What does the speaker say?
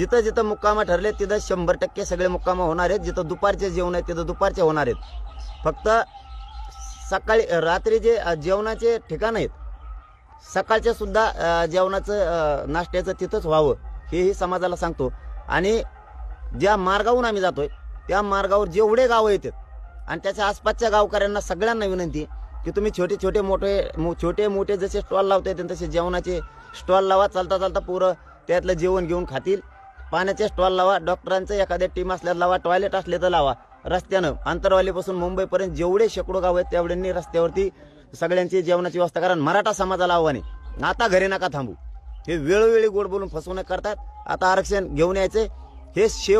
जिथं जिथं मुक्कामं ठरले तिथं शंभर टक्के सगळे मुक्कामं होणार आहेत. जिथं दुपारचे जेवण आहेत तिथं दुपारचे होणार आहेत. फक्त सकाळी रात्री जे जेवणाचे ठिकाण आहेत सकाळच्या सुद्धा जेवणाचं नाश्त्याचं तिथंच व्हावं हेही समाजाला सांगतो. आणि ज्या मार्गावरून आम्ही जातोय त्या मार्गावर जेवढे गावं येतात आणि त्याच्या आसपासच्या गावकऱ्यांना सगळ्यांना विनंती की तुम्ही छोटे छोटे मोठे मो- छोटे मोठे जसे स्टॉल लावता येतील तसे जेवणाचे स्टॉल लावा चालता चालता पोरं त्यातलं जेवण घेऊन खातील. पाण्याचे स्टॉल लावा डॉक्टरांचं एखाद्या टीम असल्यास लावा टॉयलेट असले तर लावा. रस्त्यानं आंतरवालीपासून मुंबईपर्यंत जेवढे शेकडो गाव आहेत तेवढ्यांनी रस्त्यावरती सगळ्यांची जेवणाची व्यवस्था करा मराठा समाजाला आव्हाने. आता घरी नका थांबू. हे वेळोवेळी गोड बोलून फसवणूक करतात. आता आरक्षण घेऊन यायचे हे शेव